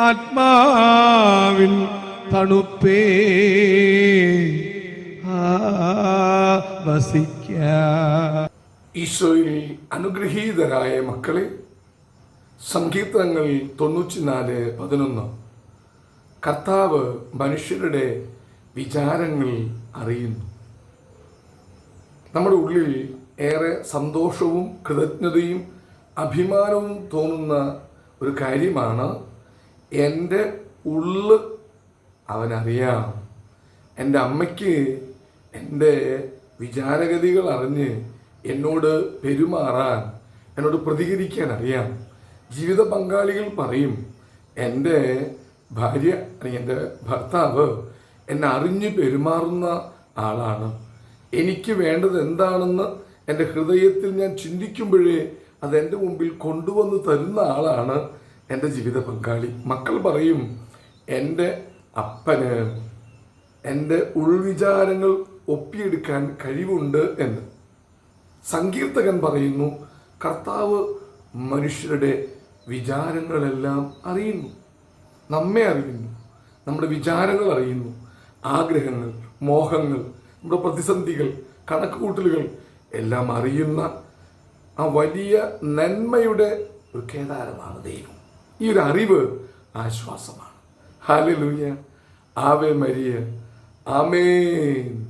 ആത്മാവിൻ തണുപ്പേ. വസിക്ക. ഈശോയിൽ അനുഗ്രഹീതരായ മക്കളെ സങ്കീർത്തനങ്ങൾ തൊണ്ണൂറ്റിനാല് പതിനൊന്ന്. കർത്താവ് മനുഷ്യരുടെ വിചാരങ്ങൾ അറിയുന്നു. നമ്മുടെ ഉള്ളിൽ ഏറെ സന്തോഷവും കൃതജ്ഞതയും അഭിമാനവും തോന്നുന്ന ഒരു കാര്യമാണ് എന്റെ ഉള്ള് അവനറിയാം. എന്റെ അമ്മയ്ക്ക് എന്റെ വിചാരഗതികൾ അറിഞ്ഞ് എന്നോട് പെരുമാറാൻ എന്നോട് പ്രതികരിക്കാൻ അറിയാം. ജീവിത പങ്കാളികൾ പറയും എന്റെ ഭാര്യ അല്ലെങ്കിൽ എന്റെ ഭർത്താവ് എന്നെ അറിഞ്ഞ് പെരുമാറുന്ന ആളാണ്. എനിക്ക് വേണ്ടത് എന്താണെന്ന് എന്റെ ഹൃദയത്തിൽ ഞാൻ ചിന്തിക്കുമ്പോഴേ അത് എന്റെ മുമ്പിൽ കൊണ്ടുവന്ന് തരുന്ന ആളാണ് എന്റെ ജീവിത പങ്കാളി. മക്കൾ പറയും എന്റെ അപ്പന് എന്റെ ഉൾവിചാരങ്ങൾ ഒപ്പിയെടുക്കാൻ കഴിവുണ്ട് എന്ന്. സങ്കീർത്തകൻ പറയുന്നു കർത്താവ് മനുഷ്യരുടെ വിചാരങ്ങളെല്ലാം അറിയുന്നു. നമ്മെ അറിയുന്നു. നമ്മുടെ വിചാരങ്ങൾ അറിയുന്നു. ആഗ്രഹങ്ങൾ മോഹങ്ങൾ നമ്മുടെ പ്രതിസന്ധികൾ കണക്കുകൂട്ടലുകൾ എല്ലാം അറിയുന്ന ആ വലിയ നന്മയുടെ ഒരു കേദാരമാണ് ദൈവം. ഈ ഒരു അറിവ് ആശ്വാസമാണ്. Hallelujah Ave Maria. ആമേൻ.